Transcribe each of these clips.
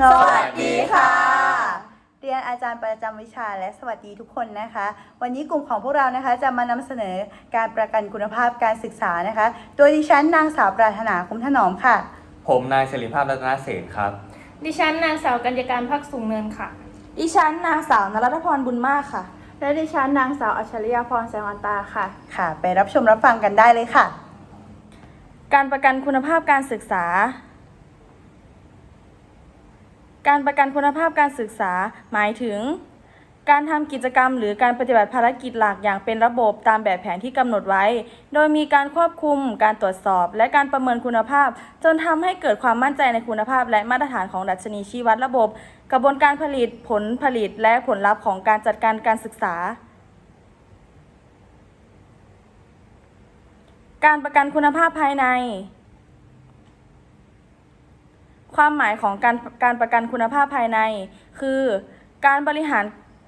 สวัสดีค่ะ เรียนอาจารย์ประจำวิชาและสวัสดีทุกคนนะคะ วันนี้กลุ่มของพวกเรานะคะจะมานำเสนอการประกันคุณภาพการศึกษานะคะ โดยดิฉันนางสาวปรารถนาคุ้มถนอมค่ะ ผมนายสิริภาพรัตนเศรษฐ์ครับ ดิฉันนางสาวกัญญาการพักสูงเนินค่ะ ดิฉันนางสาวนรัตพรบุญมากค่ะ และดิฉันนางสาวอัจฉริยาพรแสงอันตาค่ะ ค่ะ ไปรับชมรับฟังกันได้เลยค่ะ การประกันคุณภาพการศึกษา การประกันคุณภาพการศึกษาหมายถึง การทำกิจกรรม หรือการปฏิบัติภารกิจหลักอย่างเป็นระบบตามแบบแผนที่กำหนดไว้ โดยมีการควบคุม การตรวจสอบ และการประเมินคุณภาพ จนทำให้เกิดความมั่นใจในคุณภาพ และมาตรฐานของดัชนีชี้วัดระบบ กระบวนการผลิตผลผลิต และผลลัพธ์ของการจัดการการศึกษาการประกันคุณภาพภายใน ความหมายของการการประกันคุณภาพภายใน คือ การบริหาร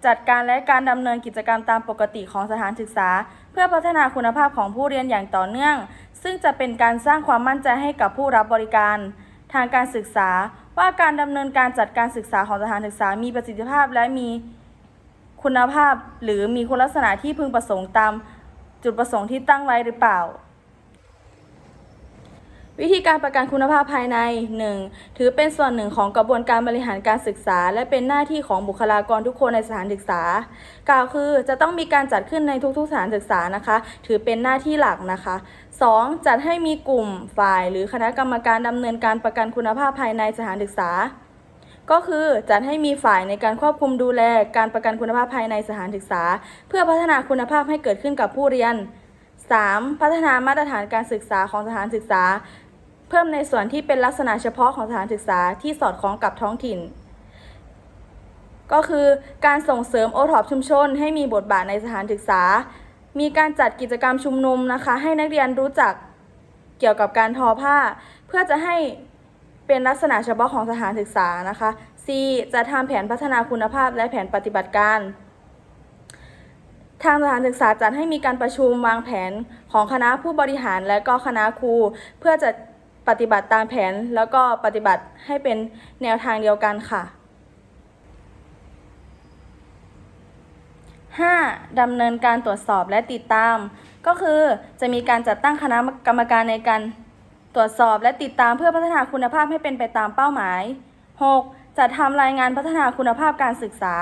จัดการและการดำเนินกิจกรรมตามปกติของสถานศึกษา เพื่อพัฒนาคุณภาพของผู้เรียนอย่างต่อเนื่อง ซึ่งจะเป็นการสร้างความมั่นใจให้กับผู้รับบริการ ทางการศึกษาว่าการดำเนินการจัดการศึกษาของสถานศึกษา มีประสิทธิภาพและมีคุณภาพ หรือมีคุณลักษณะที่พึงประสงค์ตามจุดประสงค์ที่ตั้งไว้หรือเปล่า วิธีการประกันคุณภาพภายใน 1. ถือเป็นส่วนหนึ่งของกระบวนการบริหารการศึกษา และเป็นหน้าที่ของบุคลากรทุกคนในสถานศึกษา กล่าวคือจะต้องมีการจัดขึ้นในทุกๆสถานศึกษานะคะ ถือเป็นหน้าที่หลักนะคะ 2. จัดให้มีกลุ่มฝ่าย หรือคณะกรรมการดำเนินการประกันคุณภาพภายในสถานศึกษา ก็คือจัดให้มีฝ่ายในการควบคุมดูแลการประกันคุณภาพภายในสถานศึกษา เพื่อพัฒนาคุณภาพให้เกิดขึ้นกับผู้เรียน 3. พัฒนามาตรฐานการศึกษาของสถานศึกษา เพิ่มในส่วนที่เป็นลักษณะเฉพาะของสถานศึกษาที่สอดคล้องกับท้องถิ่น ก็คือการส่งเสริมโอทอปชุมชน ให้มีบทบาทในสถานศึกษา มีการจัดกิจกรรมชุมนุมนะคะ ให้นักเรียนรู้จักเกี่ยวกับการทอผ้า เพื่อจะให้เป็นลักษณะเฉพาะของสถานศึกษานะคะ C จะทำแผนพัฒนาคุณภาพและแผนปฏิบัติการ ทางสถานศึกษาจัดให้มีการประชุมวางแผนของคณะผู้บริหารและก็คณะครู เพื่อจะ ปฏิบัติตามแผนแล้วก็ปฏิบัติให้เป็นแนวทางเดียวกันค่ะ 5. ดำเนินการตรวจสอบและติดตาม ก็คือจะมีการจัดตั้งคณะกรรมการในการตรวจสอบและติดตามเพื่อพัฒนาคุณภาพให้เป็นไปตามเป้าหมาย 6. จัดทำรายงานพัฒนาคุณภาพการศึกษา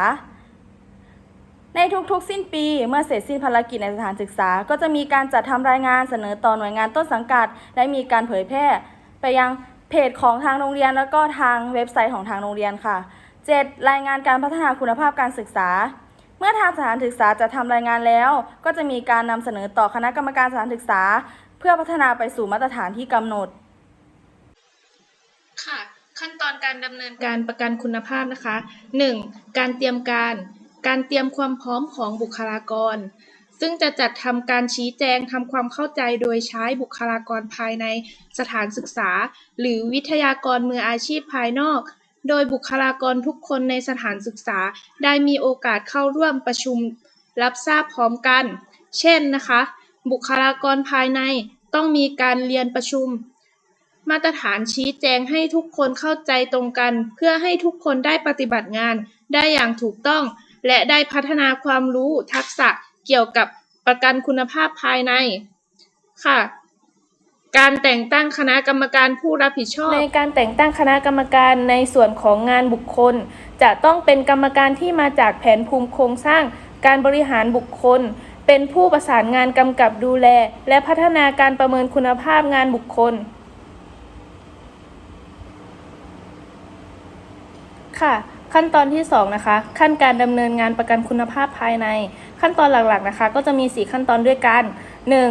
ในทุกๆ สิ้นปีเมื่อเสร็จสิ้นภารกิจในสถานศึกษา ก็จะมีการจัดทำรายงานเสนอต่อหน่วยงานต้นสังกัด และมีการเผยแพร่ ไปยังเพจของทางโรงเรียน แล้วก็ทางเว็บไซต์ของทางโรงเรียนค่ะ 7. รายงานการพัฒนาคุณภาพการศึกษา เมื่อทางสถานศึกษาจะทำรายงานแล้ว ก็จะมีการนำเสนอต่อคณะกรรมการสถานศึกษา เพื่อพัฒนาไปสู่มาตรฐานที่กำหนด ค่ะ ขั้นตอนการดำเนินการประกันคุณภาพนะคะ 1. การเตรียมการ การเตรียมความพร้อมของบุคลากร ซึ่งจะจัดทำการชี้แจงทำความเข้าใจโดยใช้บุคลากรภายในสถานศึกษา หรือวิทยากรมืออาชีพภายนอก โดยบุคลากรทุกคนในสถานศึกษา ได้มีโอกาสเข้าร่วมประชุมรับทราบพร้อมกัน เช่นนะคะ บุคลากรภายในต้องมีการเรียนประชุม มาตรฐานชี้แจงให้ทุกคนเข้าใจตรงกัน เพื่อให้ทุกคนได้ปฏิบัติงานได้อย่างถูกต้อง และได้พัฒนาความรู้ทักษะ เกี่ยวกับประกันคุณภาพภายในค่ะ การแต่งตั้งคณะกรรมการผู้รับผิดชอบ ในการแต่งตั้งคณะกรรมการในส่วนของงานบุคคล จะต้องเป็นกรรมการที่มาจากแผนภูมิโครงสร้าง การบริหารบุคคล เป็นผู้ประสานงานกำกับดูแล และพัฒนาการประเมินคุณภาพงานบุคคลค่ะ ขั้นตอนที่ 2 นะคะ ขั้นการดำเนินงานประกันคุณภาพภายใน ขั้นตอนหลักๆนะคะ ก็จะมี 4 ขั้นตอนด้วยกัน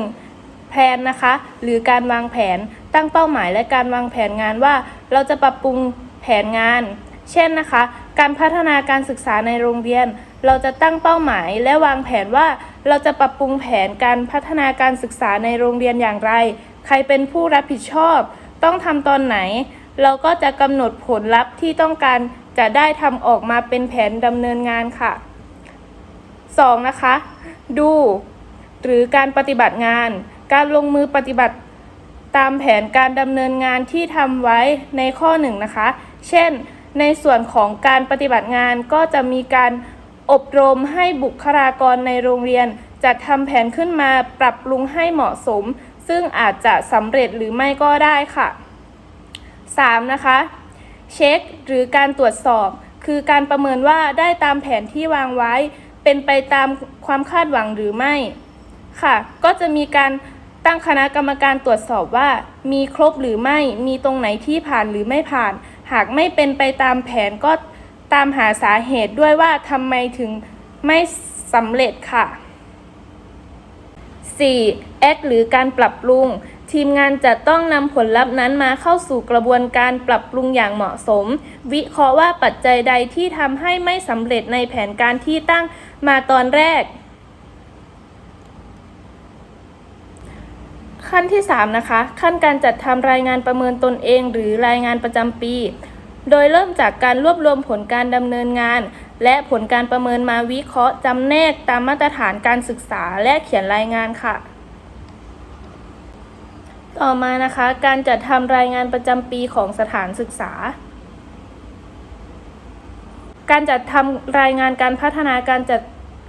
1. แผนนะคะ หรือการวางแผนตั้งเป้าหมายและการวางแผนงานว่า เราจะปรับปรุงแผนงาน เช่นนะคะ การพัฒนาการศึกษาในโรงเรียน เราจะตั้งเป้าหมายและวางแผนว่า เราจะปรับปรุงแผนการพัฒนาการศึกษาในโรงเรียนอย่างไร ใครเป็นผู้รับผิดชอบ ต้องทำตอนไหน เราก็จะกำหนดผลลัพธ์ที่ต้องการจะได้ทำออกมาเป็นแผนดำเนินงานค่ะ 2. นะคะ ดู หรือการปฏิบัติงาน การลงมือปฏิบัติตามแผนการดำเนินงานที่ทำไว้ในข้อ 1 นะคะ เช่น ในส่วนของการปฏิบัติงานก็จะมีการอบรมให้บุคลากรในโรงเรียน จัดทำแผนขึ้นมาปรับปรุงให้เหมาะสม ซึ่งอาจจะสำเร็จหรือไม่ก็ได้ค่ะ 3. นะคะ เช็คหรือการตรวจสอบ คือการประเมินว่าได้ตามแผนที่วางไว้ เป็นไปตามความคาดหวังหรือไม่ค่ะ ก็จะมีการตั้งคณะกรรมการตรวจสอบว่า มีครบหรือไม่มีตรงไหนที่ผ่านหรือไม่ผ่าน หากไม่เป็นไปตามแผนก็ตามหาสาเหตุด้วยว่าทำไมถึงไม่สำเร็จค่ะ 4. แอดหรือการปรับปรุง ทีมงานจะต้องนำผลลัพธ์นั้นมาเข้าสู่กระบวนการปรับปรุงอย่างเหมาะสม วิเคราะห์ว่าปัจจัยใดที่ทำให้ไม่สำเร็จในแผนการที่ตั้งมาตอนแรก ขั้นที่ 3 นะคะ ขั้นการจัดทำรายงานประเมินตนเอง หรือรายงานประจำปี โดยเริ่มจากการรวบรวมผลการดำเนินงาน และผลการประเมินมาวิเคราะห์จำแนกตามมาตรฐานการศึกษาและเขียนรายงานค่ะ ต่อมานะคะการจัดทำรายงานประจำปีของสถานศึกษา การจัดทำรายงานการพัฒนาการจัด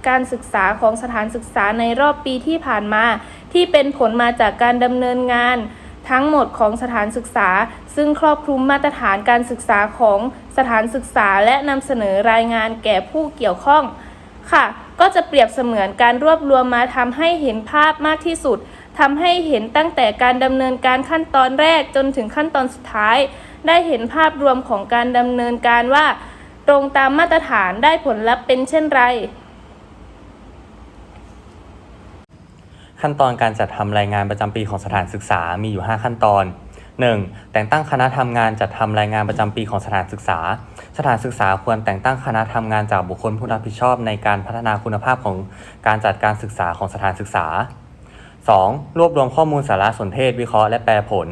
การศึกษาของสถานศึกษาในรอบปีที่ผ่านมา ที่เป็นผลมาจากการดำเนินงานทั้งหมดของสถานศึกษา ซึ่งครอบคลุมมาตรฐานการศึกษาของสถานศึกษาและนำเสนอรายงานแก่ผู้เกี่ยวข้องค่ะ ก็จะเปรียบเสมือนการรวบรวมมาทำให้เห็นภาพมากที่สุด ทำให้เห็นตั้งแต่การดำเนินการขั้นตอนแรกจนถึงขั้นตอนสุดท้าย ได้เห็นภาพรวมของการดำเนินการว่า ตรงตามมาตรฐานได้ผลลัพธ์เป็นเช่นไร ขั้นตอนการจัดทำรายงานประจำปีของสถานศึกษามีอยู่ 5 ขั้นตอน 1. แต่งตั้งคณะทำงานจัดทำรายงานประจำปีของสถานศึกษา สถานศึกษาควรแต่งตั้งคณะทำงานจากบุคคลผู้รับผิดชอบในการพัฒนาคุณภาพของการจัดการศึกษาของสถานศึกษา 2. รวบรวมข้อมูลสารสนเทศวิเคราะห์และแปลผล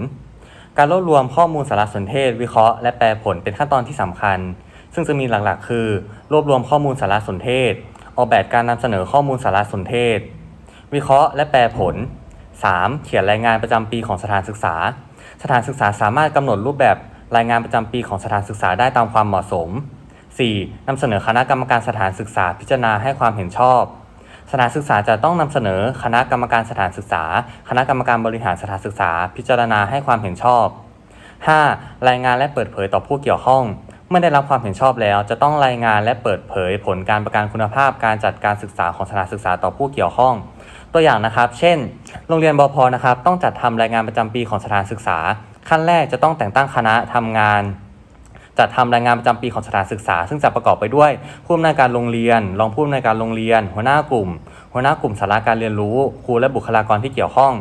การรวบรวมข้อมูลสารสนเทศวิเคราะห์และแปลผลเป็นขั้นตอนที่สำคัญ ซึ่งจะมีหลักๆ คือ รวบรวมข้อมูลสารสนเทศ ออกแบบการนำเสนอข้อมูลสารสนเทศ วิเคราะห์และแปลผล 3. เขียนรายงานประจำปีของสถานศึกษา สถานศึกษาสามารถกำหนดรูปแบบรายงานประจำปีของสถานศึกษาได้ตามความเหมาะสม 4. นำเสนอคณะกรรมการสถานศึกษาพิจารณาให้ความเห็นชอบ สถานศึกษาจะต้องนำเสนอคณะกรรมการสถานศึกษา คณะกรรมการบริหารสถานศึกษา พิจารณาให้ความเห็นชอบ 5. รายงานและเปิดเผยต่อผู้เกี่ยวข้อง เมื่อได้รับความเห็นชอบแล้ว จะต้องรายงานและเปิดเผยผลการประกันคุณภาพการจัดการศึกษาของสถานศึกษาต่อผู้เกี่ยวข้อง ตัวอย่างนะครับ เช่น โรงเรียนบพนะครับ ต้องจัดทำรายงานประจำปีของสถานศึกษา ขั้นแรกจะต้องแต่งตั้งคณะทำงาน จัดทำรายงานประจำปีของสถานศึกษา ซึ่งจะประกอบไปด้วยผู้อำนวยการโรงเรียน รองผู้อำนวยการโรงเรียน หัวหน้ากลุ่ม หัวหน้ากลุ่มสาระการเรียนรู้ ครูและบุคลากรที่เกี่ยวข้อง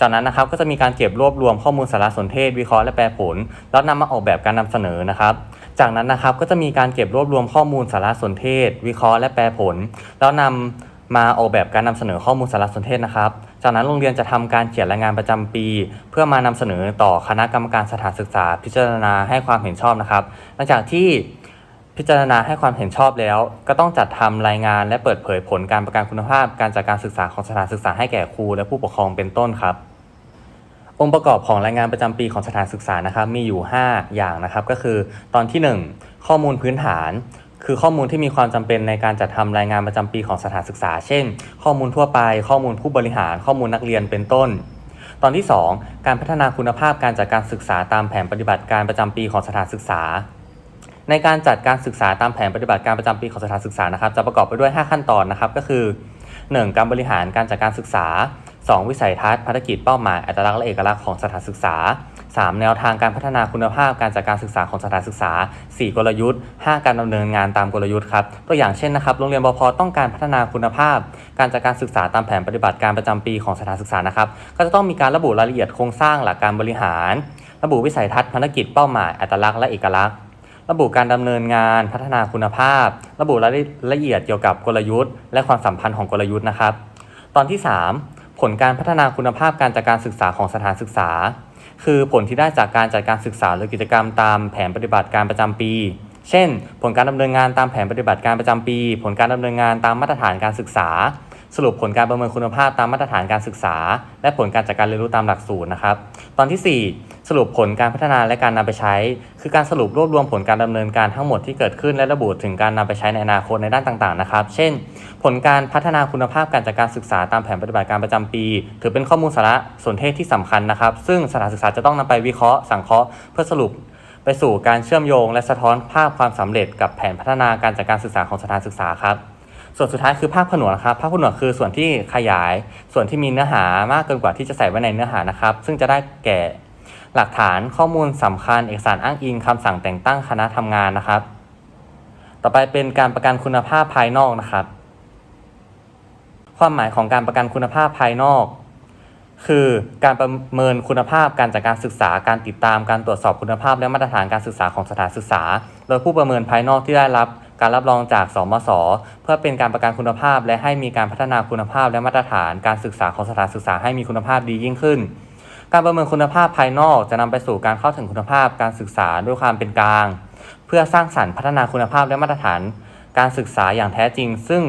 จากนั้นนะครับก็จะมีการเก็บรวบรวมข้อมูลสารสนเทศวิเคราะห์และแปลผล แล้วนำมาออกแบบการนำเสนอนะครับจากนั้นนะครับก็จะมีการเก็บรวบรวมข้อมูลสารสนเทศ วิเคราะห์และแปลผล แล้วนำ มาออกแบบการนำเสนอข้อมูลสารสนเทศนะครับ จากนั้นโรงเรียนจะทำการเขียนรายงานประจำปี เพื่อมานำเสนอต่อคณะกรรมการสถานศึกษา พิจารณาให้ความเห็นชอบนะครับ หลังจากที่พิจารณาให้ความเห็นชอบแล้ว ก็ต้องจัดทำรายงานและเปิดเผยผลการประกันคุณภาพ การจัดการศึกษาของสถานศึกษาให้แก่ครูและผู้ปกครองเป็นต้นครับองค์ประกอบของรายงานประจำปีของสถานศึกษานะครับมีอยู่ 5 อย่างนะครับ ก็คือตอนที่ 1 ข้อมูลพื้นฐาน คือข้อมูลที่มีความจำเป็นในการจัดทำรายงานประจำปีของสถานศึกษา เช่น ข้อมูลทั่วไป ข้อมูลผู้บริหาร ข้อมูลนักเรียนเป็นต้น ตอนที่ 2 การพัฒนาคุณภาพการจัดการศึกษาตามแผนปฏิบัติการประจำปีของสถานศึกษา ในการจัดการศึกษาตามแผนปฏิบัติการประจำปีของสถานศึกษานะครับ จะประกอบไปด้วย 5 ขั้นตอนนะครับ ก็คือ 1. การบริหารการจัดการศึกษา 2. วิสัยทัศน์ภารกิจเป้าหมายอัตลักษณ์และเอกลักษณ์ของสถานศึกษา 3. แนวทางการพัฒนาคุณภาพการจัดการศึกษาของสถานศึกษา 4. กลยุทธ์ 5. การดำเนินงานตามกลยุทธ์ครับตัวอย่างเช่นนะครับโรงเรียนบพต้องการพัฒนาคุณภาพ การจัดการศึกษาตามแผนปฏิบัติการประจำปีของสถานศึกษานะครับก็จะต้องมีการระบุรายละเอียดโครงสร้างหลักการบริหาร ระบุวิสัยทัศน์ภารกิจเป้าหมายอัตลักษณ์และเอกลักษณ์ระบุการดำเนินงานพัฒนาคุณภาพ ระบุรายละเอียดเกี่ยวกับกลยุทธ์ และความสัมพันธ์ของกลยุทธ์นะครับ ตอนที่ 3 ผลการพัฒนาคุณภาพการจัดการศึกษาของสถานศึกษา คือผลที่ได้จากการจัดการศึกษาหรือกิจกรรมตามแผนปฏิบัติการประจำปี เช่น ผลการดำเนินงานตามแผนปฏิบัติการประจำปี ผลการดำเนินงานตามมาตรฐานการศึกษา สรุปผลการประเมินคุณภาพตามมาตรฐานการศึกษา และผลการจัดการเรียนรู้ตามหลักสูตรนะครับ ตอนที่ สรุปผลการพัฒนาและการนำไปใช้ คือการสรุปรวบรวมผลการดำเนินการทั้งหมดที่เกิดขึ้นและระบุถึงการนำไปใช้ในอนาคตในด้านต่างๆนะครับ เช่น ผลการพัฒนาคุณภาพการจัดการศึกษาตามแผนปฏิบัติการประจำปี ถือเป็นข้อมูลสาระสนเทศที่สำคัญนะครับ ซึ่งสถานศึกษาจะต้องนำไปวิเคราะห์สังเคราะห์เพื่อสรุปไปสู่การเชื่อมโยง และสะท้อนภาพความสำเร็จกับแผนพัฒนาการจัดการศึกษาของสถานศึกษาครับ ส่วนสุดท้ายคือภาคผนวกนะครับ ภาคผนวกคือส่วนที่ขยาย ส่วนที่มีเนื้อหามากเกินกว่าที่จะใส่ไว้ในเนื้อหานะครับ ซึ่งจะได้แก่ หลักฐานข้อมูลสำคัญเอกสารอ้างอิงคำสั่งแต่งตั้งคณะทำงานนะครับ ต่อไปเป็นการประกันคุณภาพภายนอกนะครับ ความหมายของการประกันคุณภาพภายนอก คือการประเมินคุณภาพการจัดการศึกษา การติดตามการตรวจสอบคุณภาพ และมาตรฐานการศึกษาของสถานศึกษา โดยผู้ประเมินภายนอกที่ได้รับการรับรองจาก สมศเพื่อเป็นการประกันคุณภาพ และให้มีการพัฒนาคุณภาพและมาตรฐานการศึกษาของสถานศึกษาให้มีคุณภาพดียิ่งขึ้น การประเมินคุณภาพภายนอกจะนำไปสู่การเข้าถึงคุณภาพการศึกษาด้วยความเป็นกลาง เพื่อสร้างสรรค์พัฒนาคุณภาพและมาตรฐาน การศึกษาอย่างแท้จริง ซึ่ง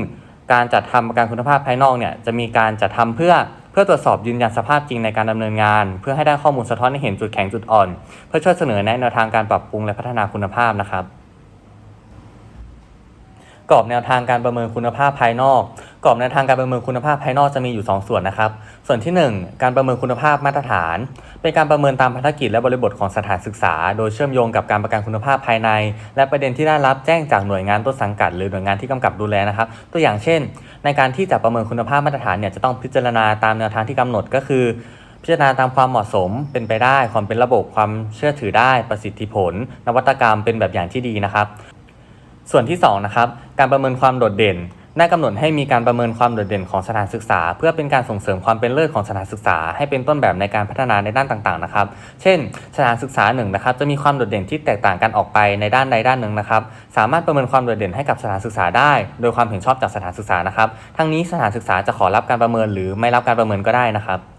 การจัดทำประกันคุณภาพภายนอกเนี่ยจะมีการจัดทำเพื่อเพื่อตรวจสอบยืนยันสภาพจริงในการดำเนินงาน เพื่อให้ได้ข้อมูลสะท้อนให้เห็นจุดแข็งจุดอ่อน เพื่อช่วยเสนอแนะแนวทางการปรับปรุงและพัฒนาคุณภาพนะครับ กรอบแนวทางการประเมินคุณภาพภายนอก กรอบแนวทางการประเมินคุณภาพภายนอกจะมีอยู่ 2 ส่วนนะครับ ส่วนที่ 1 การประเมินคุณภาพมาตรฐาน เป็นการประเมินตามภารกิจและบริบทของสถานศึกษา โดยเชื่อมโยงกับการประกันคุณภาพภายใน และประเด็นที่ได้รับแจ้งจากหน่วยงานต้นสังกัด หรือหน่วยงานที่กำกับดูแลนะครับ ตัวอย่างเช่น ในการที่จะประเมินคุณภาพมาตรฐานเนี่ยจะต้องพิจารณาตามแนวทางที่กำหนดก็คือพิจารณาตามความเหมาะสมเป็นไปได้ ความเป็นระบบความเชื่อถือได้ประสิทธิผล นวัตกรรมเป็นแบบอย่างที่ดีนะครับ ส่วนที่2นะครับการประเมินความโดดเด่น ได้กำหนดให้มีการประเมินความโดดเด่นของสถานศึกษา เพื่อเป็นการส่งเสริมความเป็นเลิศของสถานศึกษา ให้เป็นต้นแบบในการพัฒนาในด้านต่างๆนะครับ เช่น สถานศึกษาหนึ่งนะครับจะมีความโดดเด่นที่แตกต่างกันออกไปในด้านใดด้านหนึ่งนะครับ สามารถประเมินความโดดเด่นให้กับสถานศึกษาได้ โดยความเห็นชอบจากสถานศึกษานะครับ ทั้งนี้สถานศึกษาจะขอรับการประเมินหรือไม่รับการประเมินก็ได้นะครับ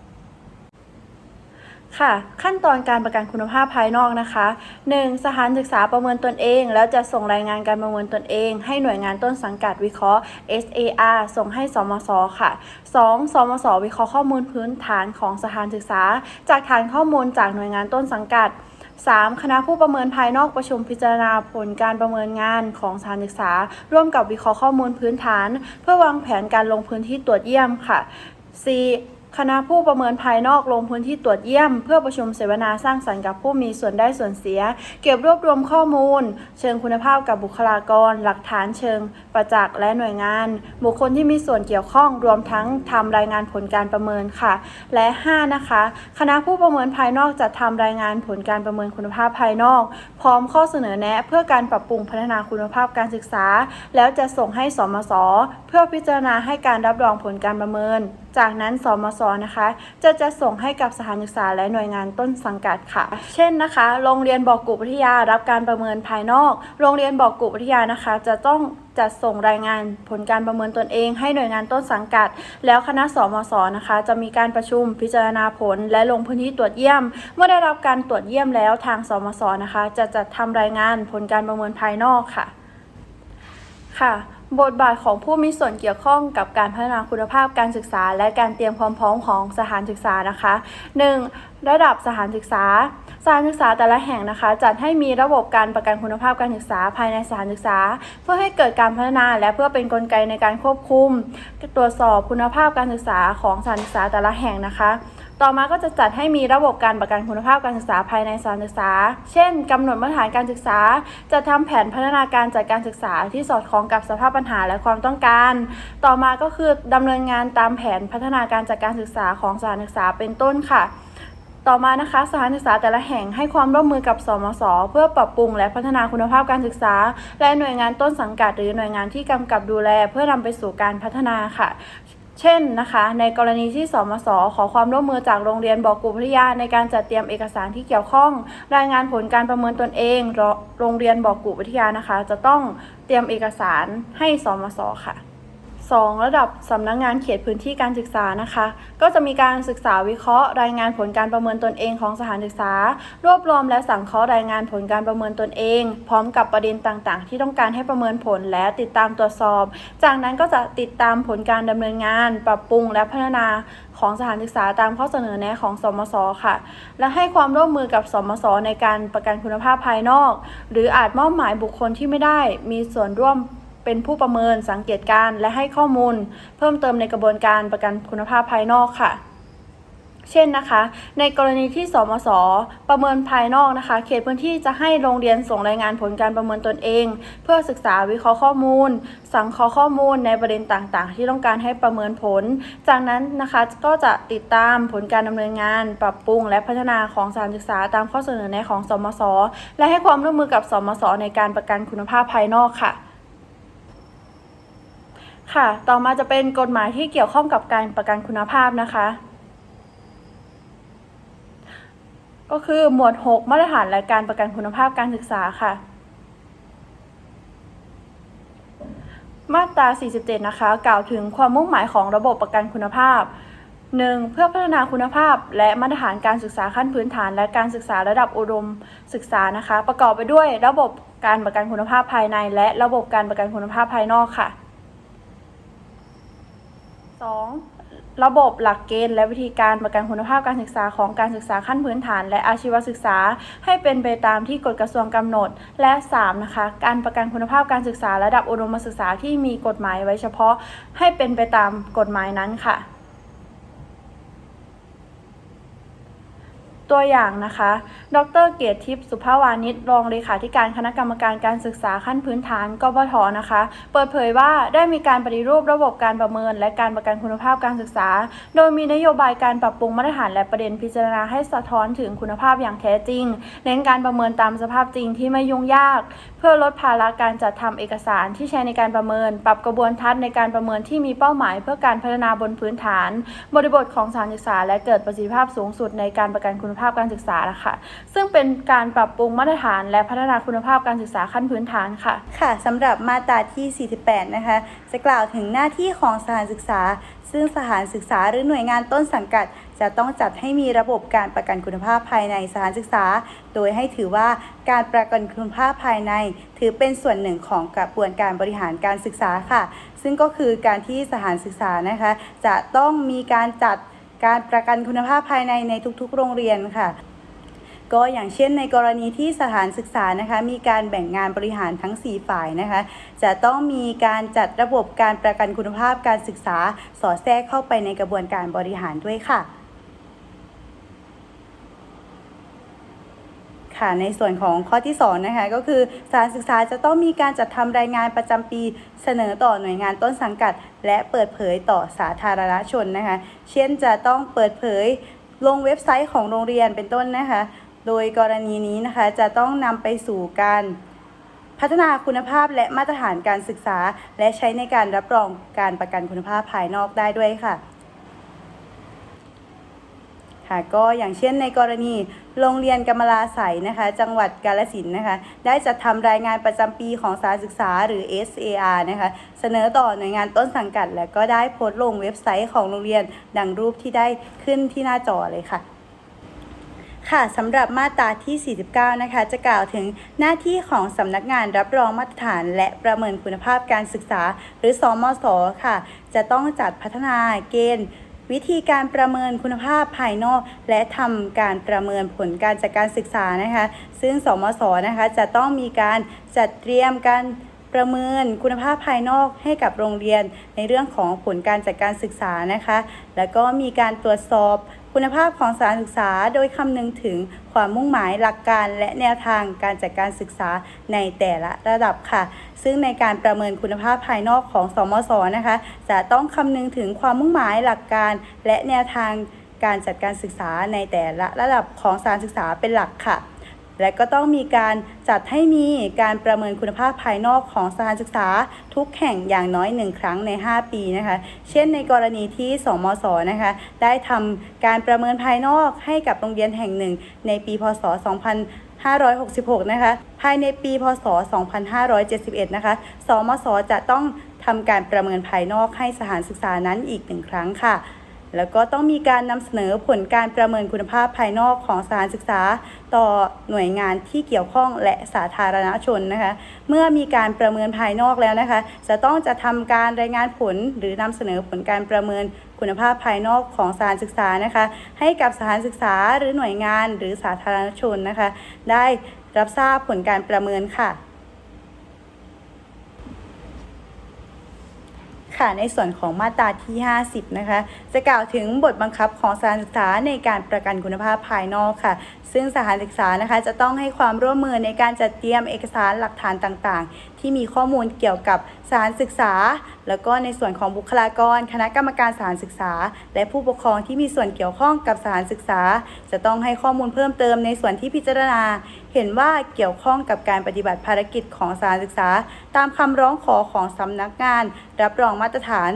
ค่ะ ขั้นตอนการประกันคุณภาพภายนอกนะคะ 1. สถานศึกษาประเมินตนเอง แล้วจะส่งรายงานการประเมินตนเอง ให้หน่วยงานต้นสังกัดวิเคราะห์ SAR ส่งให้สมศค่ะ 2. สมศวิเคราะห์ข้อมูลพื้นฐานของสถานศึกษา จากฐานข้อมูลจากหน่วยงานต้นสังกัด 3. คณะผู้ประเมินภายนอกประชุมพิจารณาผลการประเมินงานของสถานศึกษา ร่วมกับวิเคราะห์ข้อมูลพื้นฐาน เพื่อวางแผนการลงพื้นที่ตรวจเยี่ยมค่ะ 4. คณะผู้ประเมินภายนอกลงพื้นที่ตรวจเยี่ยม เพื่อประชุมเสวนาสร้างสรรค์กับผู้มีส่วนได้ส่วนเสีย เก็บรวบรวมข้อมูล เชิงคุณภาพกับบุคลากร หลักฐานเชิง ประจักษ์และหน่วยงาน บุคคลที่มีส่วนเกี่ยวข้องรวมทั้งทำรายงานผลการประเมินค่ะ และ 5 นะคะ คณะผู้ประเมินภายนอกจัดทำรายงานผลการประเมินคุณภาพภายนอก พร้อมข้อเสนอแนะ เพื่อการปรับปรุงพัฒนาคุณภาพการศึกษา แล้วจะส่งให้สมศเพื่อพิจารณาให้การรับรองผลการประเมิน จากนั้นสมศนะคะ จะจะส่งให้กับสถานศึกษาและหน่วยงานต้นสังกัดค่ะ เช่นนะคะ โรงเรียนบอกกุวิทยารับการประเมินภายนอก โรงเรียนบอกกุวิทยานะคะ จะต้องจัดส่งรายงานผลการประเมินตนเอง ให้หน่วยงานต้นสังกัด แล้วคณะสมศนะคะ จะมีการประชุมพิจารณาผล และลงพื้นที่ตรวจเยี่ยม เมื่อได้รับการตรวจเยี่ยมแล้วทางสมศนะคะ จะจัดทำรายงานผลการประเมินภายนอกค่ะ ค่ะ บทบาทของผู้มีส่วนเกี่ยวข้องกับการพัฒนาคุณภาพการศึกษา และการเตรียมความพร้อมของสถานศึกษานะคะ 1. ระดับสถานศึกษา สถานศึกษาแต่ละแห่งนะคะ จัดให้มีระบบการประกันคุณภาพการศึกษาภายในสถานศึกษา เพื่อให้เกิดการพัฒนาและเพื่อเป็นนกลไกในการควบคุม ตรวจสอบคุณภาพการศึกษาของสถานศึกษาแต่ละแห่งนะคะ ต่อมาก็จะจัดให้มีระบบการประกันคุณภาพการศึกษาภายในสถานศึกษา เช่นกำหนดมาตรฐานการศึกษา จะทำแผนพัฒนาการจัดการศึกษาที่สอดคล้องกับสภาพปัญหาและความต้องการ ต่อมาก็คือดำเนินงานตามแผนพัฒนาการจัดการศึกษาของสถานศึกษาเป็นต้นค่ะ ต่อมานะคะสถานศึกษาแต่ละแห่งให้ความร่วมมือกับสมศเพื่อปรับปรุงและพัฒนาคุณภาพการศึกษา และหน่วยงานต้นสังกัดหรือหน่วยงานที่กำกับดูแล เพื่อนำไปสู่การพัฒนาค่ะ เช่นนะคะ ในกรณีที่สมศขอความร่วมมือจากโรงเรียนบอกกุวิทยาในการจัดเตรียมเอกสารที่เกี่ยวข้อง รายงานผลการประเมินตนเอง โรงเรียนบอกกุวิทยานะคะ จะต้องเตรียมเอกสารให้สมสค่ะ 2. ระดับสำนักงงานเขตพื้นที่การศึกษานะคะ ก็จะมีการศึกษาวิเคราะห์ รายงานผลการประเมินตนเองของสถานศึกษา รวบรวมและสังเคราะห์รายงานผลการประเมินตนเอง พร้อมกับประเด็นต่างๆ ที่ต้องการให้ประเมินผลและติดตามตรวจสอบ จากนั้นก็จะติดตามผลการดำเนินงาน ปรับปรุงและพัฒนาของสถานศึกษาตามข้อเสนอแนะของสมศค่ะ และให้ความร่วมมือกับสมศในการประกันคุณภาพภายนอก หรืออาจมอบหมายบุคคลที่ไม่ได้มีส่วนร่วม เป็นผู้ประเมินสังเกตการและให้ข้อมูล เพิ่มเติมในกระบวนการประกันคุณภาพภายนอกค่ะ เช่นนะคะ ในกรณีที่สมศประเมินภายนอกนะคะ เขตพื้นที่จะให้โรงเรียนส่งรายงานผลการประเมินตนเอง เพื่อศึกษาวิเคราะห์ข้อมูล สังเคราะห์ข้อมูลในประเด็นต่างๆ ที่ต้องการให้ประเมินผล จากนั้นนะคะก็จะติดตามผลการดำเนินงาน ปรับปรุง และพัฒนาของสถานศึกษาตามข้อเสนอแนะของสมศและให้ความร่วมมือกับสมศในการประกันคุณภาพภายนอกค่ะ ค่ะ ต่อมาจะเป็นกฎหมายที่เกี่ยวข้องกับการประกันคุณภาพนะคะ ก็คือหมวด 6 มาตรฐานและการประกันคุณภาพการศึกษาค่ะ มาตรา 47 นะคะ กล่าวถึงความมุ่งหมายของระบบประกันคุณภาพ 1. เพื่อพัฒนาคุณภาพ และมาตรฐานการศึกษาขั้นพื้นฐาน และการศึกษาระดับอุดมศึกษานะคะ ประกอบไปด้วยระบบการประกันคุณภาพภายใน และระบบการประกันคุณภาพภายนอกค่ะ 2. ระบบหลักเกณฑ์และวิธีการประกันคุณภาพการศึกษาของการศึกษาขั้นพื้นฐาน และอาชีวศึกษาให้เป็นไปตามที่กฎกระทรวงกำหนด และ 3. นะคะการประกันคุณภาพการศึกษาระดับอุดมศึกษาที่มีกฎหมายไว้เฉพาะ ให้เป็นไปตามกฎหมายนั้นค่ะ ตัวอย่างนะคะ ดรเกียรติทิพย์สุภาวานิชรองเลขาธิการคณะกรรมการการศึกษาขั้นพื้นฐานกพทนะคะ เปิดเผยว่าได้มีการปฏิรูประบบการประเมิน และการประกันคุณภาพการศึกษา โดยมีนโยบายการปรับปรุงมาตรฐานและประเด็นพิจารณาให้สะท้อนถึงคุณภาพอย่างแท้จริง เน้นการประเมินตามสภาพจริงที่ไม่ยุ่งยาก เพื่อลดภาระการจัดทำเอกสารที่ใช้ในการประเมิน ปรับกระบวนทัศน์ในการประเมินที่มีเป้าหมาย เพื่อการพัฒนาบนพื้นฐาน บริบทของสถานศึกษา และเกิดประสิทธิภาพสูงสุดในการประกันคุณภาพการศึกษานะคะซึ่งเป็นการปรับปรุงมาตรฐาน และพัฒนาคุณภาพการศึกษาขั้นพื้นฐานค่ะ ค่ะสำหรับมาตราที่ 48 นะคะ จะกล่าวถึงหน้าที่ของสถานศึกษา ซึ่งสถานศึกษาหรือหน่วยงานต้นสังกัด จะต้องจัดให้มีระบบการประกันคุณภาพภายในสถานศึกษา โดยให้ถือว่าการประกันคุณภาพภายใน ถือเป็นส่วนหนึ่งของกระบวนการบริหารการศึกษาค่ะ ซึ่งก็คือการที่สถานศึกษานะคะ จะต้องมีการจัด การประกันคุณภาพภายในในทุกๆ โรงเรียนค่ะ ก็อย่างเช่นในกรณีที่สถานศึกษานะคะมีการแบ่งงานบริหารทั้ง 4 ฝ่ายนะคะจะต้องมีการจัดระบบการประกันคุณภาพการศึกษาสอดแทรกเข้าไปในกระบวนการบริหารด้วยค่ะ ค่ะในส่วนของข้อที่2นะคะก็คือสานศึกษาจะต้องมีการจัดทำรายงานประจำปีเสนอต่อหน่วยงานต้นสังกัด และเปิดเผยต่อสาธารณชนนะคะ เช่นจะต้องเปิดเผยลงเว็บไซต์ของโรงเรียนเป็นต้นนะคะ โดยกรณีนี้นะคะจะต้องนำไปสู่การพัฒนาคุณภาพและมาตรฐานการศึกษา และใช้ในการรับรองการประกันคุณภาพภายนอกได้ด้วยค่ะ ค่ะก็อย่างเช่นในกรณีโรงเรียนกำมะลาใสนะคะ จังหวัดกาฬสินนะคะ ได้จัดทำรายงานประจำปีของสานศึกษาหรือ SAR นะคะ เสนอต่อหน่วยงานต้นสังกัด และก็ได้โพสต์ลงเว็บไซต์ของโรงเรียนดังรูปที่ได้ขึ้นที่หน้าจอเลยค่ะค่ะสำหรับมาตราที่ 49 นะคะ จะกล่าวถึงหน้าที่ของสำนักงานรับรองมาตรฐาน และประเมินคุณภาพการศึกษา หรือสมศค่ะ จะต้องจัดพัฒนาเกณฑ์ วิธีการประเมินคุณภาพภายนอก และทำการประเมินผลการจัดการศึกษานะคะ ซึ่งสมศนะคะจะต้องมีการจัดเตรียมการประเมินคุณภาพภายนอกให้กับโรงเรียนในเรื่องของผลการจัดการศึกษานะคะ แล้วก็มีการตรวจสอบ คุณภาพของสถานศึกษาโดยคำนึงถึงความมุ่งหมายหลักการและแนวทางการจัดการศึกษาในแต่ละระดับค่ะ ซึ่งในการประเมินคุณภาพภายนอกของสมศนะคะ จะต้องคำนึงถึงความมุ่งหมายหลักการและแนวทางการจัดการศึกษาในแต่ละระดับของสถานศึกษาเป็นหลักค่ะ และก็ต้องมีการจัดให้มีการประเมินคุณภาพภายนอกของสถานศึกษาทุกแห่งอย่างน้อยหนึ่งครั้งใน 5 ปีนะคะ เช่นในกรณีที่สมศนะคะได้ทำการประเมินภายนอกให้กับโรงเรียนแห่งหนึ่ง ในปีพศ2566 นะคะ ภายในปีพศ 2571 นะคะ สมศจะต้องทำการประเมินภายนอกให้สถานศึกษานั้นอีกหนึ่งครั้งค่ะ แล้วก็ต้องมีการนำเสนอผลการประเมินคุณภาพภายนอกของสถานศึกษา ต่อหน่วยงานที่เกี่ยวข้องและสาธารณชนนะคะ เมื่อมีการประเมินภายนอกแล้วนะคะ จะต้องจะทำการรายงานผลหรือนำเสนอผลการประเมินคุณภาพภายนอกของสถานศึกษานะคะ ให้กับสถานศึกษาหรือหน่วยงานหรือสาธารณชนนะคะ ได้รับทราบผลการประเมินค่ะ ค่ะในส่วนของมาตราที่ 50 นะคะ จะกล่าวถึงบทบังคับของสถานศึกษาในการประกันคุณภาพภายนอกค่ะซึ่งสถานศึกษานะคะจะต้องให้ความร่วมมือในการจัดเตรียมเอกสารหลักฐานต่างๆ ที่มีข้อมูลเกี่ยวกับสถานศึกษา แล้วก็ในส่วนของบุคลากร คณะกรรมการสถานศึกษา และผู้ปกครองที่มีส่วนเกี่ยวข้องกับสถานศึกษา จะต้องให้ข้อมูลเพิ่มเติมในส่วนที่พิจารณา เห็นว่าเกี่ยวข้องกับการปฏิบัติภารกิจของสถานศึกษา ตามคำร้องขอของสำนักงาน รับรองมาตรฐาน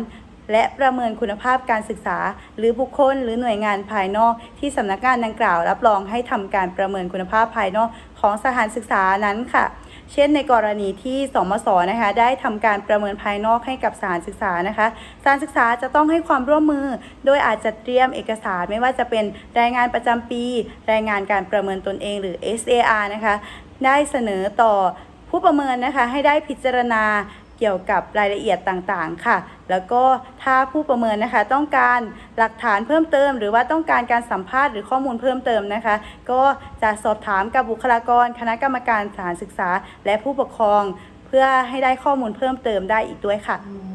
และประเมินคุณภาพการศึกษา หรือบุคคล หรือหน่วยงานภายนอกที่สำนักงานดังกล่าว รับรองให้ทำการประเมินคุณภาพภายนอกของสถานศึกษานั้นค่ะ เช่นในกรณีที่สมศนะคะ ได้ทำการประเมินภายนอกให้กับสถานศึกษานะคะสถานศึกษาจะต้องให้ความร่วมมือ โดยอาจจะเตรียมเอกสารไม่ว่าจะเป็นรายงานประจำปี รายงานการประเมินตนเองหรือ SAR นะคะ ได้เสนอต่อผู้ประเมินนะคะให้ได้พิจารณา เกี่ยวกับรายละเอียดต่างๆ ค่ะ แล้วก็ถ้าผู้ประเมินนะคะ ต้องการหลักฐานเพิ่มเติม หรือว่าต้องการการสัมภาษณ์หรือข้อมูลเพิ่มเติมนะคะ ก็จะสอบถามกับบุคลากร คณะกรรมการสถานศึกษา และผู้ปกครอง เพื่อให้ได้ข้อมูลเพิ่มเติมได้อีกด้วยค่ะ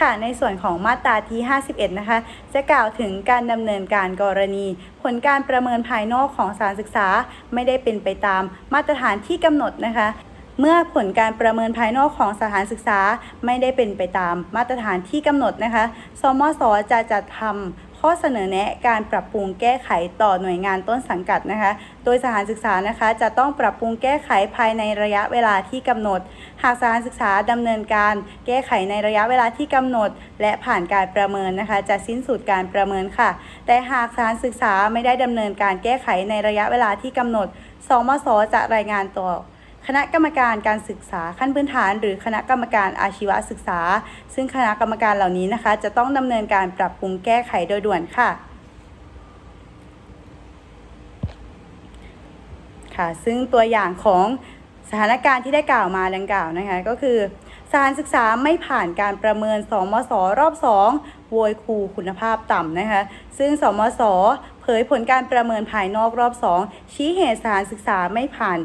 ค่ะ ในส่วนของมาตราที่ 51 นะคะ จะกล่าวถึงการดำเนินการกรณี ผลการประเมินภายนอกของสถานศึกษาไม่ได้เป็นไปตามมาตรฐานที่กำหนดนะคะเมื่อผลการประเมินภายนอกของสถานศึกษาไม่ได้เป็นไปตามมาตรฐานที่กำหนดนะคะ สมศจะจัดทำ ข้อเสนอแนะการปรับปรุงแก้ไขต่อหน่วยงานต้นสังกัดนะคะ โดยสถานศึกษานะคะ จะต้องปรับปรุงแก้ไขภายในระยะเวลาที่กำหนด หากสถานศึกษาดำเนินการแก้ไขในระยะเวลาที่กำหนด และผ่านการประเมินนะคะ จะสิ้นสุดการประเมินค่ะ แต่หากสถานศึกษาไม่ได้ดำเนินการแก้ไขในระยะเวลาที่กำหนดสมศจะรายงานต่อ คณะกรรมการการศึกษาขั้นพื้นฐาน หรือคณะกรรมการอาชีวศึกษา ซึ่งคณะกรรมการเหล่านี้นะคะ จะต้องดำเนินการปรับปรุงแก้ไขโดยด่วนค่ะค่ะ ซึ่งตัวอย่างของสถานการณ์ที่ได้กล่าวมาดังกล่าวนะคะก็คือสถานศึกษาไม่ผ่านการประเมินสมศรอบ 2 โวยครูคุณภาพต่ำนะคะซึ่งสมศเผยผลการประเมินภายนอกรอบ 2 ชี้เหตุสถานศึกษาไม่ผ่าน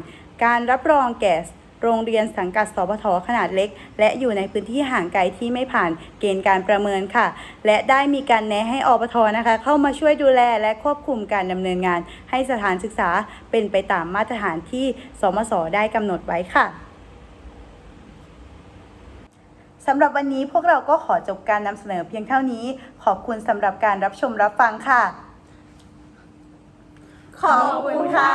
การรับรองแก่โรงเรียนสังกัดสพทขนาดเล็ก และอยู่ในพื้นที่ห่างไกลที่ไม่ผ่านเกณฑ์การประเมินค่ะ และได้มีการแนะให้อปทนะคะ เข้ามาช่วยดูแลและควบคุมการดำเนินงาน ให้สถานศึกษาเป็นไปตามมาตรฐานที่สมศได้กำหนดไว้ค่ะสำหรับวันนี้พวกเราก็ขอจบการนำเสนอเพียงเท่านี้ ขอบคุณสำหรับการรับชมรับฟังค่ะ ขอบคุณค่ะ